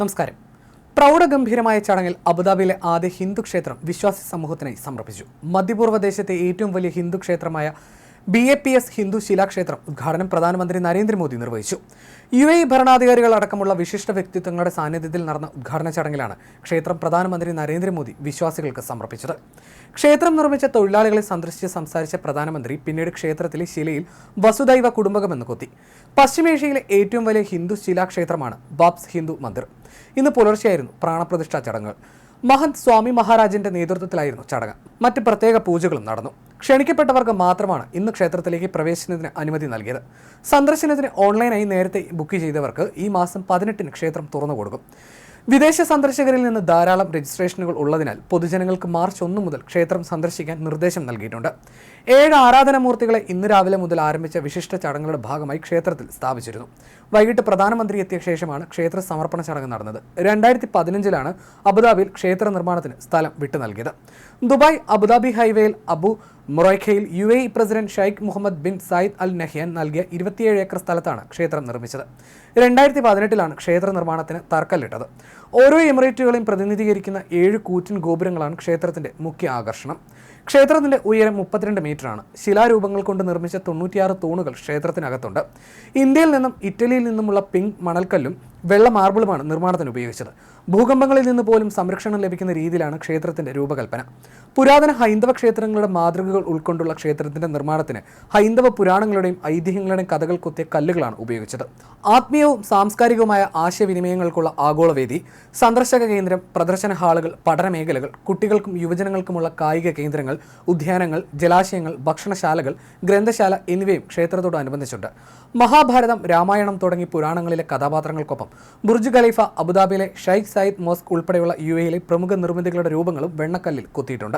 നമസ്കാരം. പ്രൗഢഗംഭീരമായ ചടങ്ങിൽ അബുദാബിയിലെ ആദ്യ ഹിന്ദു ക്ഷേത്രം വിശ്വാസി സമൂഹത്തിനായി സമർപ്പിച്ചു. മധ്യപൂർവ ദേശത്തെ ഏറ്റവും വലിയ Hindu ക്ഷേത്രമായ B A P S Hindu ശിലാക്ഷേത്രം ഉദ്ഘാടനം പ്രധാനമന്ത്രി നരേന്ദ്രമോദി നിർവഹിച്ചു. യു എ ഭരണാധികാരികൾ അടക്കമുള്ള വിശിഷ്ട വ്യക്തിത്വങ്ങളുടെ സാന്നിധ്യത്തിൽ നടന്ന ഉദ്ഘാടന ചടങ്ങിലാണ് ക്ഷേത്രം പ്രധാനമന്ത്രി നരേന്ദ്രമോദി വിശ്വാസികൾക്ക് സമർപ്പിച്ചത്. ക്ഷേത്രം നിർമ്മിച്ച തൊഴിലാളികളെ സന്ദർശിച്ച് സംസാരിച്ച പ്രധാനമന്ത്രി പിന്നീട് ക്ഷേത്രത്തിലെ ശിലയിൽ വസുദൈവ കുടുംബകമെന്ന് കൊത്തി. പശ്ചിമേഷ്യയിലെ ഏറ്റവും വലിയ ഹിന്ദു ശിലാക്ഷേത്രമാണ് ബാബ്സ് ഹിന്ദു മന്ദിർ. ഇന്ന് പുലർച്ചെയായിരുന്നു പ്രാണപ്രതിഷ്ഠാ ചടങ്ങുകൾ. മഹന്ത് സ്വാമി മഹാരാജിന്റെ നേതൃത്വത്തിലായിരുന്നു ചടങ്ങ്. മറ്റ് പ്രത്യേക പൂജകളും നടന്നു. ക്ഷണിക്കപ്പെട്ടവർക്ക് മാത്രമാണ് ഇന്ന് ക്ഷേത്രത്തിലേക്ക് പ്രവേശനത്തിന് അനുമതി നൽകിയത്. സന്ദർശനത്തിന് ഓൺലൈനായി നേരത്തെ ബുക്ക് ചെയ്തവർക്ക് ഈ മാസം പതിനെട്ടിന് ക്ഷേത്രം തുറന്നു കൊടുക്കും വിദേശ സന്ദർശകരിൽ നിന്ന് ധാരാളം രജിസ്ട്രേഷനുകൾ ഉള്ളതിനാൽ പൊതുജനങ്ങൾക്ക് മാർച്ച് ഒന്ന് മുതൽ ക്ഷേത്രം സന്ദർശിക്കാൻ നിർദ്ദേശം നൽകിയിട്ടുണ്ട്. ഏഴ് ആരാധനാമൂർത്തികളെ ഇന്ന് രാവിലെ മുതൽ ആരംഭിച്ച വിശിഷ്ട ചടങ്ങുകളുടെ ഭാഗമായി ക്ഷേത്രത്തിൽ സ്ഥാപിച്ചിരുന്നു. വൈകിട്ട് പ്രധാനമന്ത്രി എത്തിയ ശേഷമാണ് ക്ഷേത്ര സമർപ്പണ ചടങ്ങ് നടന്നത്. രണ്ടായിരത്തി പതിനഞ്ചിലാണ് അബുദാബിയിൽ ക്ഷേത്ര നിർമ്മാണത്തിന് സ്ഥലം വിട്ടു നൽകിയത്. ദുബായ് അബുദാബി ഹൈവേയിൽ അബു മൊറൈഖയിൽ U A president Sheikh Mohammed bin Zayed Al Nahyan നൽകിയ ഇരുപത്തിയേഴ് ഏക്കർ സ്ഥലത്താണ് ക്ഷേത്രം നിർമ്മിച്ചത്. രണ്ടായിരത്തി പതിനെട്ടിലാണ് ക്ഷേത്ര നിർമ്മാണത്തിന് തറക്കല്ലിട്ടത്. ഓരോ എമിറേറ്റുകളെയും പ്രതിനിധീകരിക്കുന്ന ഏഴ് കൂറ്റൻ ഗോപുരങ്ങളാണ് ക്ഷേത്രത്തിന്റെ മുഖ്യ ആകർഷണം. ക്ഷേത്രത്തിന്റെ ഉയരം മുപ്പത്തിരണ്ട് മീറ്ററാണ്. ശിലാരൂപങ്ങൾ കൊണ്ട് നിർമ്മിച്ച തൊണ്ണൂറ്റിയാറ് തൂണുകൾ ക്ഷേത്രത്തിനകത്തുണ്ട്. ഇന്ത്യയിൽ നിന്നും ഇറ്റലിയിൽ നിന്നുമുള്ള പിങ്ക് മണൽക്കല്ലും വെള്ള മാർബിളുമാണ് നിർമ്മാണത്തിന് ഉപയോഗിച്ചത്. ഭൂകമ്പങ്ങളിൽ നിന്ന് പോലും സംരക്ഷണം ലഭിക്കുന്ന രീതിയിലാണ് ക്ഷേത്രത്തിന്റെ രൂപകൽപ്പന. പുരാതന ഹൈന്ദവ ക്ഷേത്രങ്ങളുടെ മാതൃകകൾ ഉൾക്കൊണ്ടുള്ള ക്ഷേത്രത്തിന്റെ നിർമ്മാണത്തിന് ഹൈന്ദവ പുരാണങ്ങളുടെയും ഐതിഹ്യങ്ങളുടെയും കഥകൾ കൊത്തിയ കല്ലുകളാണ് ഉപയോഗിച്ചത്. ആത്മീയവും സാംസ്കാരികവുമായ ആശയവിനിമയങ്ങൾക്കുള്ള ആഗോളവേദി സന്ദർശക കേന്ദ്രം പ്രദർശന ഹാളുകൾ പഠനമേഖലകൾ കുട്ടികൾക്കും യുവജനങ്ങൾക്കുമുള്ള കായിക കേന്ദ്രങ്ങൾ ഉദ്യാനങ്ങൾ ജലാശയങ്ങൾ ഭക്ഷണശാലകൾ ഗ്രന്ഥശാല എന്നിവയും ക്ഷേത്രത്തോടനുബന്ധിച്ചുണ്ട്. മഹാഭാരതം രാമായണം തുടങ്ങി പുരാണങ്ങളിലെ കഥാപാത്രങ്ങൾക്കൊപ്പം ബുർജ് ഖലീഫ അബുദാബിയിലെ ഷൈഖ് സയ്യിദ് മോസ്ക് ഉൾപ്പെടെയുള്ള യു എയിലെ പ്രമുഖ നിർമ്മിതികളുടെ രൂപങ്ങളും വെണ്ണക്കല്ലിൽ കൊത്തിയിട്ടുണ്ട്.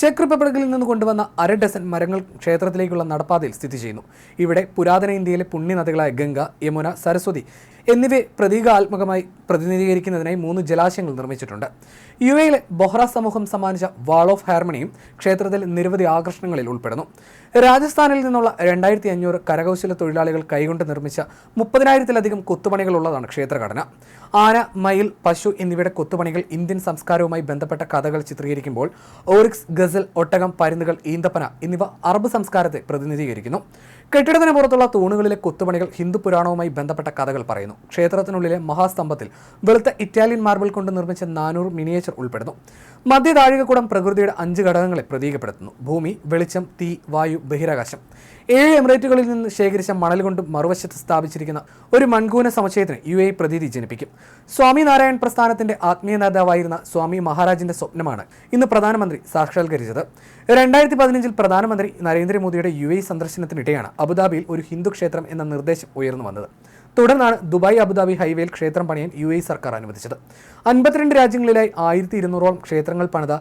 ചെക്ക് റിപ്പബ്ലിക്കിൽ നിന്ന് കൊണ്ടുവന്ന അര ഡസൻ മരങ്ങൾ ക്ഷേത്രത്തിലേക്കുള്ള നടപ്പാതയിൽ സ്ഥിതി ചെയ്യുന്നു. ഇവിടെ പുരാതന ഇന്ത്യയിലെ പുണ്യനദികളായ ഗംഗ യമുന സരസ്വതി എന്നിവയെ പ്രതീകാത്മകമായി പ്രതിനിധീകരിക്കുന്നതിനായി മൂന്ന് ജലാശയങ്ങൾ നിർമ്മിച്ചിട്ടുണ്ട്. യു എയിലെ ബൊഹ്റ സമൂഹം സമ്മാനിച്ച വാൾ ഓഫ് ഹാർമണിയും ക്ഷേത്രത്തിൽ നിരവധി ആകർഷണങ്ങളിൽ ഉൾപ്പെടുന്നു. രാജസ്ഥാനിൽ നിന്നുള്ള രണ്ടായിരത്തി അഞ്ഞൂറ് കരകൗശല തൊഴിലാളികൾ കൈകൊണ്ട് നിർമ്മിച്ച മുപ്പതിനായിരത്തിലധികം കൊത്തുപണികളുള്ളതാണ് ക്ഷേത്രഘടന. ആന മയിൽ പശു എന്നിവയുടെ കൊത്തുപണികൾ ഇന്ത്യൻ സംസ്കാരവുമായി ബന്ധപ്പെട്ട കഥകൾ ചിത്രീകരിക്കുമ്പോൾ ഓറിക്സ് ഗസൽ ഒട്ടകം പരുന്നുകൾ ഈന്തപ്പന എന്നിവ അറബ് സംസ്കാരത്തെ പ്രതിനിധീകരിക്കുന്നു. കെട്ടിടത്തിന് പുറത്തുള്ള തൂണുകളിലെ കൊത്തുപണികൾ ഹിന്ദു പുരാണവുമായി ബന്ധപ്പെട്ട കഥകൾ പറയുന്നു. ക്ഷേത്രത്തിനുള്ളിലെ മഹാസ്തംഭത്തിൽ വെളുത്ത ഇറ്റാലിയൻ മാർബിൾ കൊണ്ട് നിർമ്മിച്ച നാനൂറ് മിനിയേച്ചർ ഉൾപ്പെടുന്നു. മധ്യ താഴികക്കുടം പ്രകൃതിയുടെ അഞ്ച് ഘടകങ്ങളെ പ്രതീകപ്പെടുത്തുന്നു. ഭൂമി വെളിച്ചം തീ വായു ബഹിരാകാശം. ഏഴ് എമിറേറ്റുകളിൽ നിന്ന് ശേഖരിച്ച മണൽ കൊണ്ട് മറുവശത്ത് സ്ഥാപിച്ചിരിക്കുന്ന ഒരു മൺകൂന സമുച്ചയത്തിന് യു എ പ്രതീതി ജനിപ്പിക്കും. സ്വാമിനാരായൺ പ്രസ്ഥാനത്തിന്റെ ആത്മീയ നേതാവായിരുന്ന സ്വാമി മഹാരാജിന്റെ സ്വപ്നമാണ് ഇന്ന് പ്രധാനമന്ത്രി സാക്ഷാത്കരിച്ചത്. രണ്ടായിരത്തി പതിനഞ്ചിൽ പ്രധാനമന്ത്രി നരേന്ദ്രമോദിയുടെ യു എ സന്ദർശനത്തിനിടെയാണ് അബുദാബിയിൽ ഒരു ഹിന്ദു ക്ഷേത്രം എന്ന നിർദ്ദേശം ഉയർന്നു വന്നത്. തുടർന്നാണ് ദുബായ് അബുദാബി ഹൈവേയിൽ ക്ഷേത്രം പണിയാൻ യു സർക്കാർ അനുവദിച്ചത്. അൻപത്തിരണ്ട് രാജ്യങ്ങളിലായി ആയിരത്തി ഇരുന്നൂറോളം ക്ഷേത്രങ്ങൾ പണിത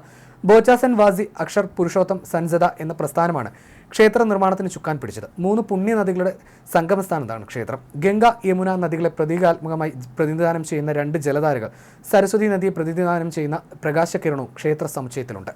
ബോച്ചാസൻ വാസി അക്ഷർ പുരുഷോത്തം സൻസദ എന്ന പ്രസ്ഥാനമാണ് ക്ഷേത്ര നിർമ്മാണത്തിന് ചുക്കാൻ പിടിച്ചത്. മൂന്ന് പുണ്യ നദികളുടെ സംഗമസ്ഥാനത്താണ് ക്ഷേത്രം. ഗംഗ യമുന നദികളെ പ്രതീകാത്മകമായി പ്രതിനിധാനം ചെയ്യുന്ന രണ്ട് ജലധാരകൾ. സരസ്വതി നദിയെ പ്രതിനിധാനം ചെയ്യുന്ന പ്രകാശകിരണവും ക്ഷേത്ര സമുച്ചയത്തിലുണ്ട്.